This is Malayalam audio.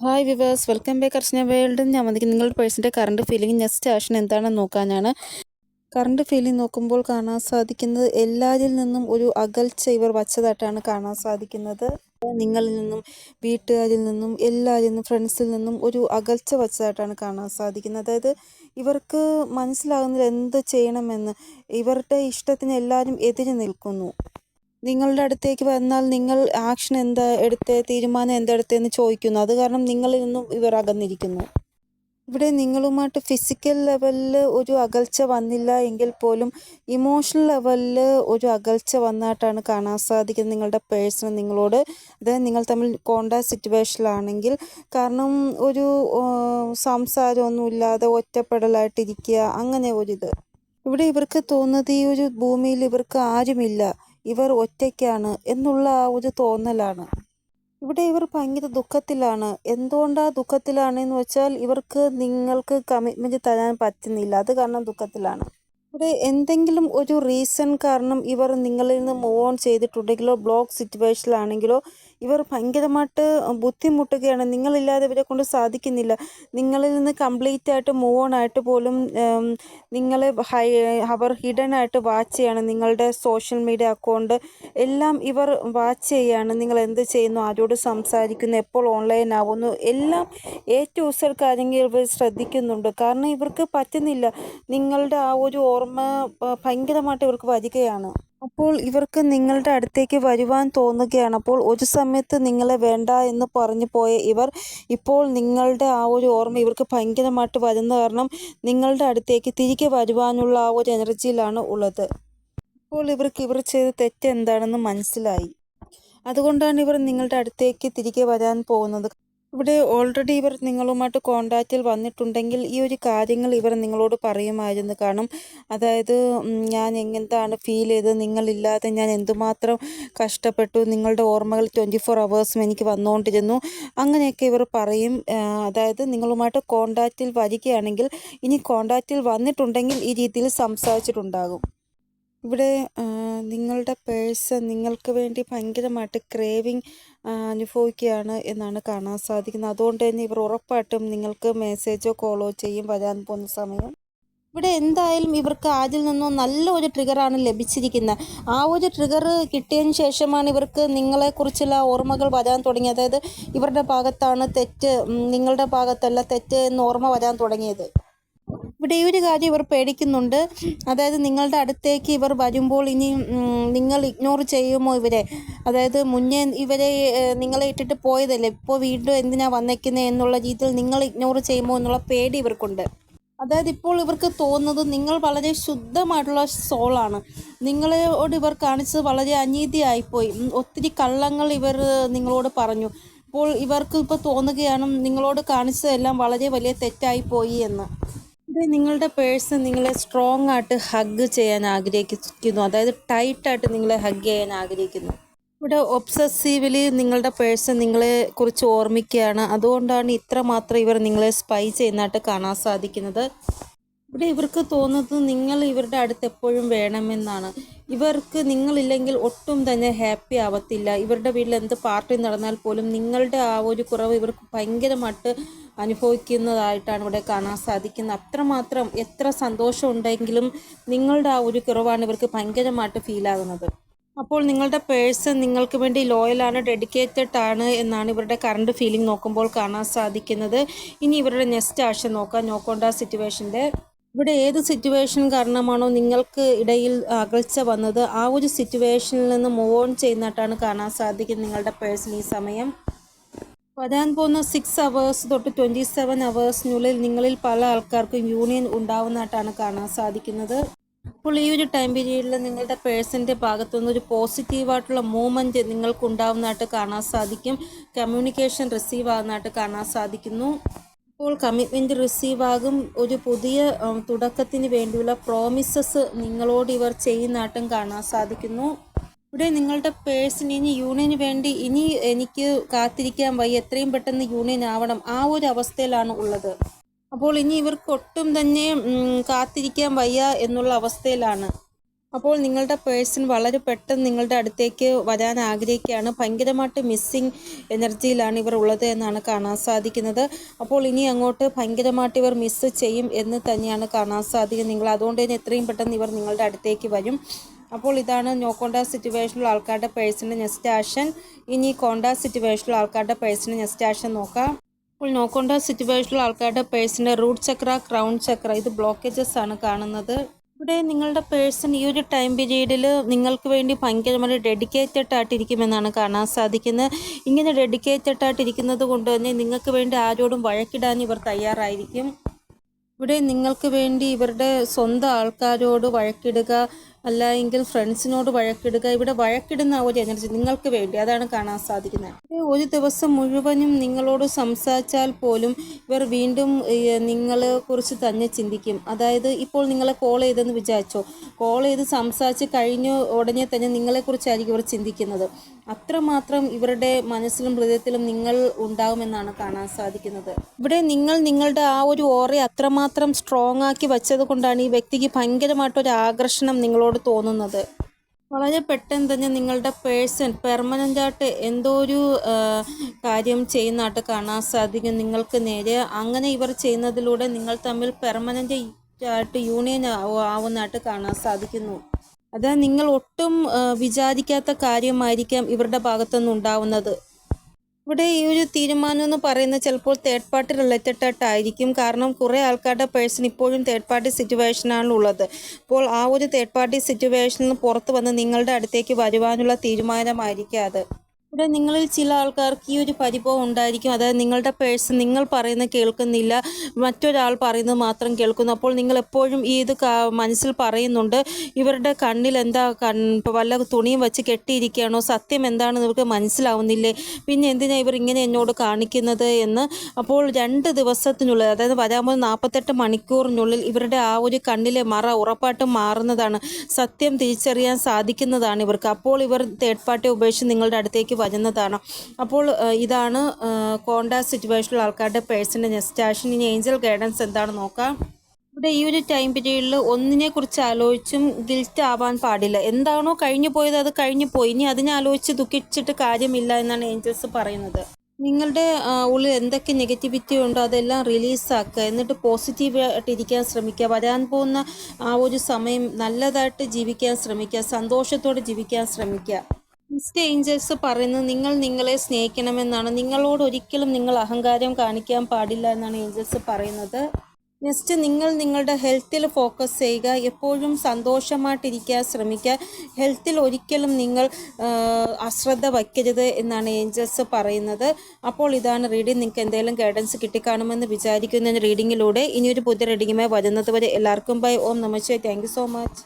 Hi viewers welcome back Archana world ഞാൻ വന്നിരിക്കുന്നത് നിങ്ങളുടെ പേഴ്സിന്റെ കറണ്ട് ഫീലിംഗ് നെക്സ്റ്റ് ആക്ഷൻ എന്താണെന്ന് നോക്കാനാണ്. കറണ്ട് ഫീലിംഗ് നോക്കുമ്പോൾ കാണാൻ സാധിക്കുന്നത് എല്ലാവരിൽ നിന്നും ഒരു അകൽച്ച ഇവർ വച്ചതായിട്ടാണ് കാണാൻ സാധിക്കുന്നത്. നിങ്ങളിൽ നിന്നും വീട്ടുകാരിൽ നിന്നും എല്ലാവരിൽ നിന്നും ഫ്രണ്ട്സിൽ നിന്നും ഒരു അകൽച്ച വച്ചതായിട്ടാണ് കാണാൻ സാധിക്കുന്നത്. അതായത് ഇവർക്ക് മനസ്സിലാകുന്നില്ല എന്ത് ചെയ്യണമെന്ന് ഇവരുടെ ഇഷ്ടത്തിന് എല്ലാവരും എതിര് നിൽക്കുന്നു. നിങ്ങളുടെ അടുത്തേക്ക് വന്നാൽ നിങ്ങൾ ആക്ഷൻ എന്താ എടുത്തേ തീരുമാനം എന്താ എടുത്തെന്ന് ചോദിക്കുന്നു. അത് കാരണം നിങ്ങളിൽ നിന്നും ഇവർ അകന്നിരിക്കുന്നു. ഇവിടെ നിങ്ങളുമായിട്ട് ഫിസിക്കൽ ലെവലിൽ ഒരു അകൽച്ച വന്നില്ല എങ്കിൽ പോലും ഇമോഷണൽ ലെവലിൽ ഒരു അകൽച്ച വന്നായിട്ടാണ് കാണാൻ സാധിക്കുന്നത് നിങ്ങളുടെ പേഴ്സൺ നിങ്ങളോട്. അതായത് നിങ്ങൾ തമ്മിൽ കോണ്ടാക്ട് സിറ്റുവേഷനിലാണെങ്കിൽ കാരണം ഒരു സംസാരമൊന്നുമില്ലാതെ ഒറ്റപ്പെടലായിട്ടിരിക്കുക അങ്ങനെ ഒരിത് ഇവിടെ ഇവർക്ക് തോന്നുന്നത് ഈ ഒരു ഭൂമിയിൽ ഇവർക്ക് ആരുമില്ല. ഇവർ ഒറ്റയ്ക്കാണ് എന്നുള്ള ആ ഒരു തോന്നലാണ്. ഇവിടെ ഇവർ ഭയങ്കര ദുഃഖത്തിലാണ്. എന്തുകൊണ്ടാ ദുഃഖത്തിലാണെന്ന് വെച്ചാൽ ഇവർക്ക് നിങ്ങൾക്ക് കമ്മിറ്റ്മെന്റ് തരാൻ പറ്റുന്നില്ല. അത് കാരണം ദുഃഖത്തിലാണ്. ഇവിടെ എന്തെങ്കിലും ഒരു റീസൺ കാരണം ഇവർ നിങ്ങളിൽ നിന്ന് മൂവ് ഓൺ ചെയ്തിട്ടുണ്ടെങ്കിലോ ബ്ലോക്ക് സിറ്റുവേഷനിലാണെങ്കിലോ ഇവർ ഭയങ്കരമായിട്ട് ബുദ്ധിമുട്ടുകയാണ്. നിങ്ങളില്ലാതെ ഇവരെ കൊണ്ട് സാധിക്കുന്നില്ല. നിങ്ങളിൽ നിന്ന് കംപ്ലീറ്റ് ആയിട്ട് മൂവ് ഓൺ ആയിട്ട് പോലും നിങ്ങളെ ഹൈ അവർ ഹിഡൻ ആയിട്ട് വാച്ച് ചെയ്യാണ്. നിങ്ങളുടെ സോഷ്യൽ മീഡിയ അക്കൗണ്ട് എല്ലാം ഇവർ വാച്ച് ചെയ്യാണ്. നിങ്ങൾ എന്ത് ചെയ്യുന്നു ആരോട് സംസാരിക്കുന്നു എപ്പോൾ ഓൺലൈൻ ആവുന്നു എല്ലാം ഏറ്റവും ഉസൽ കാര്യങ്ങൾ ഇവർ ശ്രദ്ധിക്കുന്നുണ്ട്. കാരണം ഇവർക്ക് പറ്റുന്നില്ല. നിങ്ങളുടെ ആ ഒരു ഓർമ്മ ഭയങ്കരമായിട്ട് ഇവർക്ക് വരികയാണ്. അപ്പോൾ ഇവർക്ക് നിങ്ങളുടെ അടുത്തേക്ക് വരുവാൻ തോന്നുകയാണ്. അപ്പോൾ ഒരു സമയത്ത് നിങ്ങളെ വേണ്ട എന്ന് പറഞ്ഞു പോയ ഇവർ ഇപ്പോൾ നിങ്ങളുടെ ആ ഒരു ഓർമ്മ ഇവർക്ക് ഭയങ്കരമായിട്ട് വരുന്ന കാരണം നിങ്ങളുടെ അടുത്തേക്ക് തിരികെ വരുവാനുള്ള ആ ഒരു എനർജിയിലാണ് ഉള്ളത്. ഇപ്പോൾ ഇവർക്ക് ഇവർ ചെയ്ത തെറ്റ് എന്താണെന്ന് മനസ്സിലായി. അതുകൊണ്ടാണ് ഇവർ നിങ്ങളുടെ അടുത്തേക്ക് തിരികെ വരാൻ പോകുന്നത്. ഇവിടെ ഓൾറെഡി ഇവർ നിങ്ങളുമായിട്ട് കോണ്ടാക്റ്റിൽ വന്നിട്ടുണ്ടെങ്കിൽ ഈ ഒരു കാര്യങ്ങൾ ഇവർ നിങ്ങളോട് പറയുമായിരുന്നു. കാരണം അതായത് ഞാൻ എങ്ങനെന്താണ് ഫീൽ ചെയ്തത്? നിങ്ങളില്ലാതെ ഞാൻ എന്തുമാത്രം കഷ്ടപ്പെട്ടു? നിങ്ങളുടെ ഓർമ്മകൾ ട്വന്റി ഫോർ അവേഴ്സും എനിക്ക് വന്നുകൊണ്ടിരുന്നു. അങ്ങനെയൊക്കെ ഇവർ പറയും. അതായത് നിങ്ങളുമായിട്ട് കോണ്ടാക്റ്റിൽ വരികയാണെങ്കിൽ ഇനി കോണ്ടാക്റ്റിൽ വന്നിട്ടുണ്ടെങ്കിൽ ഈ രീതിയിൽ സംസാരിച്ചിട്ടുണ്ടാകും. ഇവിടെ നിങ്ങളുടെ പേഴ്സ് നിങ്ങൾക്ക് വേണ്ടി ഭയങ്കരമായിട്ട് ക്രേവിങ് അനുഭവിക്കുകയാണ് എന്നാണ് കാണാൻ സാധിക്കുന്നത്. അതുകൊണ്ട് തന്നെ ഇവർ ഉറപ്പായിട്ടും നിങ്ങൾക്ക് മെസ്സേജോ കോളോ ചെയ്യും വരാൻ പോകുന്ന സമയം. ഇവിടെ എന്തായാലും ഇവർക്ക് ആദ്യം നിന്നും നല്ല ഒരു ട്രിഗറാണ് ലഭിച്ചിരിക്കുന്നത്. ആ ഒരു ട്രിഗർ കിട്ടിയതിന് ശേഷമാണ് ഇവർക്ക് നിങ്ങളെക്കുറിച്ചുള്ള ഓർമ്മകൾ വരാൻ തുടങ്ങിയത്. അതായത് ഇവരുടെ ഭാഗത്താണ് തെറ്റ് നിങ്ങളുടെ ഭാഗത്തല്ല തെറ്റ് എന്ന് ഓർമ്മ വരാൻ തുടങ്ങിയത്. ഇവിടെ ഈ ഒരു കാര്യം ഇവർ പേടിക്കുന്നുണ്ട്. അതായത് നിങ്ങളുടെ അടുത്തേക്ക് ഇവർ വരുമ്പോൾ ഇനി നിങ്ങൾ ഇഗ്നോർ ചെയ്യുമോ ഇവരെ? അതായത് മുന്നേ ഇവരെ നിങ്ങളെ ഇട്ടിട്ട് പോയതല്ലേ? ഇപ്പോൾ വീണ്ടും എന്തിനാ വന്നേക്കുന്നത് എന്നുള്ള രീതിയിൽ നിങ്ങൾ ഇഗ്നോർ ചെയ്യുമോ എന്നുള്ള പേടി ഇവർക്കുണ്ട്. അതായത് ഇപ്പോൾ ഇവർക്ക് തോന്നുന്നത് നിങ്ങൾ വളരെ ശുദ്ധമായിട്ടുള്ള സോളാണ് നിങ്ങളോട് ഇവർ കാണിച്ചത് വളരെ അനീതിയായിപ്പോയി. ഒത്തിരി കള്ളങ്ങൾ ഇവർ നിങ്ങളോട് പറഞ്ഞു. ഇപ്പോൾ ഇവർക്ക് ഇപ്പോൾ തോന്നുകയാണ് നിങ്ങളോട് കാണിച്ചതെല്ലാം വളരെ വലിയ തെറ്റായി പോയി എന്ന്. ഇത് നിങ്ങളുടെ പേഴ്സൺ നിങ്ങളെ സ്ട്രോങ് ആയിട്ട് ഹഗ് ചെയ്യാൻ ആഗ്രഹിക്കുന്നു. അതായത് ടൈറ്റായിട്ട് നിങ്ങളെ ഹഗ് ചെയ്യാൻ ആഗ്രഹിക്കുന്നു. ഇവിടെ ഒബ്സസീവ്ലി നിങ്ങളുടെ പേഴ്സൺ നിങ്ങളെ കുറിച്ച് ഓർമ്മിക്കുകയാണ്. അതുകൊണ്ടാണ് ഇത്ര മാത്രം ഇവർ നിങ്ങളെ സ്പൈ ചെയ്യുന്നതായിട്ട് കാണാൻ സാധിക്കുന്നത്. ഇവിടെ ഇവർക്ക് തോന്നുന്നത് നിങ്ങൾ ഇവരുടെ അടുത്ത് എപ്പോഴും വേണമെന്നാണ്. ഇവർക്ക് നിങ്ങളില്ലെങ്കിൽ ഒട്ടും തന്നെ ഹാപ്പി ആവത്തില്ല. ഇവരുടെ വീട്ടിൽ എന്ത് പാർട്ടി നടന്നാൽ പോലും നിങ്ങളുടെ ആ ഒരു കുറവ് ഇവർക്ക് ഭയങ്കരമായിട്ട് അനുഭവിക്കുന്നതായിട്ടാണ് ഇവിടെ കാണാൻ സാധിക്കുന്നത്. അത്രമാത്രം എത്ര സന്തോഷം ഉണ്ടെങ്കിലും നിങ്ങളുടെ ആ ഒരു കുറവാണ് ഇവർക്ക് ഭയങ്കരമായിട്ട് ഫീൽ ആകുന്നത്. അപ്പോൾ നിങ്ങളുടെ പേഴ്സൺ നിങ്ങൾക്ക് വേണ്ടി ലോയലാണ് ഡെഡിക്കേറ്റഡ് ആണ് എന്നാണ് ഇവരുടെ കറണ്ട് ഫീലിംഗ് നോക്കുമ്പോൾ കാണാൻ സാധിക്കുന്നത്. ഇനി ഇവരുടെ നെക്സ്റ്റ് ആഴ്ച നോക്കാം. നോക്കോണ്ട സിറ്റുവേഷന്റെ ഇവിടെ ഏത് സിറ്റുവേഷൻ കാരണമാണോ നിങ്ങൾക്ക് ഇടയിൽ അകൽച്ച വന്നത് ആ ഒരു സിറ്റുവേഷനിൽ നിന്ന് മൂവ് ഓൺ ചെയ്യുന്നതായിട്ടാണ് കാണാൻ സാധിക്കുന്നത് നിങ്ങളുടെ പേഴ്സൺ ഈ സമയം. വരാൻ പോകുന്ന സിക്സ് അവേഴ്സ് തൊട്ട് ട്വന്റി സെവൻ അവേഴ്സിനുള്ളിൽ നിങ്ങളിൽ പല ആൾക്കാർക്കും യൂണിയൻ ഉണ്ടാവുന്നതായിട്ടാണ് കാണാൻ സാധിക്കുന്നത്. അപ്പോൾ ഈ ഒരു ടൈം പീരീഡിൽ നിങ്ങളുടെ പേഴ്സന്റെ ഭാഗത്തുനിന്ന് ഒരു പോസിറ്റീവായിട്ടുള്ള മൂവ്മെന്റ് നിങ്ങൾക്ക് ഉണ്ടാവുന്നതായിട്ട് കാണാൻ സാധിക്കും. കമ്മ്യൂണിക്കേഷൻ റിസീവ് ആകുന്നതായിട്ട് കാണാൻ സാധിക്കുന്നു. അപ്പോൾ കമ്മിറ്റ്മെന്റ് റിസീവ് ആകും ഒരു പുതിയ തുടക്കത്തിന് വേണ്ടിയുള്ള പ്രോമിസസ് നിങ്ങളോട് ഇവർ ചെയ്യുന്നതായിട്ടും കാണാൻ സാധിക്കുന്നു. ഇവിടെ നിങ്ങളുടെ പേഴ്സൺ ഇനി യൂണിയന് വേണ്ടി ഇനി എനിക്ക് കാത്തിരിക്കാൻ വയ്യ. എത്രയും പെട്ടെന്ന് യൂണിയൻ ആവണം. ആ ഒരു അവസ്ഥയിലാണ് ഉള്ളത്. അപ്പോൾ ഇനി ഇവർക്ക് ഒട്ടും തന്നെ കാത്തിരിക്കാൻ വയ്യ എന്നുള്ള അവസ്ഥയിലാണ്. അപ്പോൾ നിങ്ങളുടെ പേഴ്സൺ വളരെ പെട്ടെന്ന് നിങ്ങളുടെ അടുത്തേക്ക് വരാൻ ആഗ്രഹിക്കുകയാണ്. ഭയങ്കരമായിട്ട് മിസ്സിങ് എനർജിയിലാണ് ഇവർ ഉള്ളത് എന്നാണ് കാണാൻ സാധിക്കുന്നത്. അപ്പോൾ ഇനി അങ്ങോട്ട് ഭയങ്കരമായിട്ട് ഇവർ മിസ്സ് ചെയ്യും എന്ന് തന്നെയാണ് കാണാൻ സാധിക്കുന്നത്. നിങ്ങൾ അതുകൊണ്ട് തന്നെ എത്രയും പെട്ടെന്ന് ഇവർ നിങ്ങളുടെ അടുത്തേക്ക് വരും. അപ്പോൾ ഇതാണ് നോ കോണ്ടാക്ട് സിറ്റുവേഷനിലുള്ള ആൾക്കാരുടെ പേഴ്സണിന്റെ നെക്സ്റ്റ് ആക്ഷൻ ഇനി കോണ്ടാക്ട് സിറ്റുവേഷനിലുള്ള ആൾക്കാരുടെ പേഴ്സണിന്റെ നെക്സ്റ്റ് ആക്ഷൻ നോക്കാം. അപ്പോൾ നോ കോണ്ടാക്ട് സിറ്റുവേഷനിലുള്ള ആൾക്കാരുടെ പേഴ്സിന്റെ റൂട്ട് ചക്ര ക്രൗൺ ചക്ര ഇത് ബ്ലോക്കേജസ് ആണ് കാണുന്നത്. ഇവിടെ നിങ്ങളുടെ പേഴ്സൺ ഈ ഒരു ടൈം പീരീഡിൽ നിങ്ങൾക്ക് വേണ്ടി ഭയങ്കരമായി ഡെഡിക്കേറ്റഡ് ആയിട്ടിരിക്കുമെന്നാണ് കാണാൻ സാധിക്കുന്നത്. ഇങ്ങനെ ഡെഡിക്കേറ്റഡ് ആയിട്ടിരിക്കുന്നത് കൊണ്ട് തന്നെ നിങ്ങൾക്ക് വേണ്ടി ആരോടും വഴക്കിടാൻ ഇവർ തയ്യാറായിരിക്കും. ഇവിടെ നിങ്ങൾക്ക് വേണ്ടി ഇവരുടെ സ്വന്തം ആൾക്കാരോട് വഴക്കിടുക അല്ല എങ്കിൽ ഫ്രണ്ട്സിനോട് വഴക്കിടുക. ഇവിടെ വഴക്കിടുന്ന ഒരു എനർജി നിങ്ങൾക്ക് വേണ്ടി അതാണ് കാണാൻ സാധിക്കുന്നത്. ഒരു ദിവസം മുഴുവനും നിങ്ങളോട് സംസാരിച്ചാൽ പോലും ഇവർ വീണ്ടും നിങ്ങളെ കുറിച്ച് തന്നെ ചിന്തിക്കും. അതായത് ഇപ്പോൾ നിങ്ങളെ കോൾ ചെയ്തെന്ന് വിചാരിച്ചോ? കോൾ ചെയ്ത് സംസാരിച്ച് കഴിഞ്ഞ ഉടനെ തന്നെ നിങ്ങളെക്കുറിച്ചായിരിക്കും ഇവർ ചിന്തിക്കുന്നത്. അത്രമാത്രം ഇവരുടെ മനസ്സിലും ഹൃദയത്തിലും നിങ്ങൾ ഉണ്ടാകുമെന്നാണ് കാണാൻ സാധിക്കുന്നത്. ഇവിടെ നിങ്ങൾ നിങ്ങളുടെ ആ ഒരു ഓറയെ അത്രമാത്രം സ്ട്രോങ് ആക്കി വെച്ചത് കൊണ്ടാണ് ഈ വ്യക്തിക്ക് ഭയങ്കരമായിട്ടൊരു ആകർഷണം നിങ്ങളോട് തോന്നുന്നത്? വളരെ പെട്ടെന്ന് തന്നെ നിങ്ങളുടെ പേഴ്സൺ പെർമനന്റ് ആയിട്ട് എന്തോ ഒരു കാര്യം ചെയ്യുന്നതായിട്ട് കാണാൻ സാധിക്കും. നിങ്ങൾക്ക് നേരെ അങ്ങനെ ഇവർ ചെയ്യുന്നതിലൂടെ നിങ്ങൾ തമ്മിൽ പെർമനന്റ് ആയിട്ട് യൂണിയൻ ആവുന്നതായിട്ട് കാണാൻ സാധിക്കുന്നു. അത് നിങ്ങൾ ഒട്ടും വിചാരിക്കാത്ത കാര്യമായിരിക്കാം ഇവരുടെ ഭാഗത്തുനിന്ന് ഉണ്ടാവുന്നത് ഇവിടെ ഈ ഒരു തീരുമാനം എന്ന് പറയുന്നത് ചിലപ്പോൾ തേർഡ് പാർട്ടി റിലേറ്റഡ് ആയിട്ടായിരിക്കും. കാരണം കുറേ ആൾക്കാരുടെ പേഴ്സൺ ഇപ്പോഴും തേർഡ് പാർട്ടി സിറ്റുവേഷനാണ് ഉള്ളത്. അപ്പോൾ ആ ഒരു തേർഡ് പാർട്ടി സിറ്റുവേഷനിൽ നിന്ന് പുറത്ത് വന്ന് നിങ്ങളുടെ അടുത്തേക്ക് വരുവാനുള്ള തീരുമാനമായിരിക്കും അത്. ഇവിടെ നിങ്ങളിൽ ചില ആൾക്കാർക്ക് ഈ ഒരു പരിഭവം ഉണ്ടായിരിക്കും. അതായത് നിങ്ങളുടെ പേഴ്സൺ നിങ്ങൾ പറയുന്നത് കേൾക്കുന്നില്ല. മറ്റൊരാൾ പറയുന്നത് മാത്രം കേൾക്കുന്നു. അപ്പോൾ നിങ്ങൾ എപ്പോഴും ഈ ഇത് മനസ്സിൽ പറയുന്നുണ്ട്. ഇവരുടെ കണ്ണിൽ എന്താ കൺ വല്ല തുണിയും വെച്ച് കെട്ടിയിരിക്കുകയാണോ? സത്യം എന്താണെന്ന് ഇവർക്ക് മനസ്സിലാവുന്നില്ലേ? പിന്നെ എന്തിനാണ് ഇവർ ഇങ്ങനെ എന്നോട് കാണിക്കുന്നത് എന്ന്? അപ്പോൾ രണ്ട് ദിവസത്തിനുള്ളിൽ അതായത് വരാൻ പോകുന്ന നാൽപ്പത്തെട്ട് മണിക്കൂറിനുള്ളിൽ ഇവരുടെ ആ ഒരു കണ്ണിലെ മറ ഉറപ്പായിട്ടും മാറുന്നതാണ്. സത്യം തിരിച്ചറിയാൻ സാധിക്കുന്നതാണ് ഇവർക്ക്. അപ്പോൾ ഇവർ തേർഡ് പാർട്ടി ഉപേക്ഷിച്ച് നിങ്ങളുടെ അടുത്തേക്ക് വരുന്നതാണ്. അപ്പോൾ ഇതാണ് കോണ്ടാക്ട് സിറ്റുവേഷനിലുള്ള ആൾക്കാരുടെ പേഴ്സന്റെ നെസ്റ്റാഷൻ ഇനി ഏഞ്ചൽ ഗൈഡൻസ് എന്താണ് നോക്കാം? ഇവിടെ ഈ ഒരു ടൈം പീരീഡിൽ ഒന്നിനെ കുറിച്ച് ആലോചിച്ചും ഗിൽറ്റ് ആവാൻ പാടില്ല. എന്താണോ കഴിഞ്ഞു പോയത് അത് കഴിഞ്ഞു പോയി. ഇനി അതിനെ ആലോചിച്ച് ദുഃഖിച്ചിട്ട് കാര്യമില്ല എന്നാണ് ഏഞ്ചൽസ് പറയുന്നത്. നിങ്ങളുടെ ഉള്ളിൽ എന്തൊക്കെ നെഗറ്റിവിറ്റി ഉണ്ടോ അതെല്ലാം റിലീസാക്കുക. എന്നിട്ട് പോസിറ്റീവ് ആയിട്ട് ഇരിക്കാൻ ശ്രമിക്കുക. വരാൻ പോകുന്ന ആ ഒരു സമയം നല്ലതായിട്ട് ജീവിക്കാൻ ശ്രമിക്കുക. സന്തോഷത്തോടെ ജീവിക്കാൻ ശ്രമിക്കുക. മിസ്റ്റർ ഏഞ്ചൽസ് പറയുന്നത് നിങ്ങൾ നിങ്ങളെ സ്നേഹിക്കണമെന്നാണ്. നിങ്ങളോട് ഒരിക്കലും നിങ്ങൾ അഹങ്കാരം കാണിക്കാൻ പാടില്ല എന്നാണ് ഏഞ്ചൽസ് പറയുന്നത്. നെക്സ്റ്റ് നിങ്ങൾ നിങ്ങളുടെ ഹെൽത്തിൽ ഫോക്കസ് ചെയ്യുക. എപ്പോഴും സന്തോഷമായിട്ടിരിക്കാൻ ശ്രമിക്കുക. ഹെൽത്തിൽ ഒരിക്കലും നിങ്ങൾ അശ്രദ്ധ വയ്ക്കരുത് എന്നാണ് ഏഞ്ചൽസ് പറയുന്നത്. അപ്പോൾ ഇതാണ് റീഡിംഗ് നിങ്ങൾക്ക് എന്തെങ്കിലും ഗൈഡൻസ് കിട്ടിക്കാണുമെന്ന് വിചാരിക്കുന്ന റീഡിങ്ങിലൂടെ ഇനിയൊരു പുതിയ റീഡിങ്ങുമായി വരുന്നത് വരെ എല്ലാവർക്കും bye Om namaste thank so much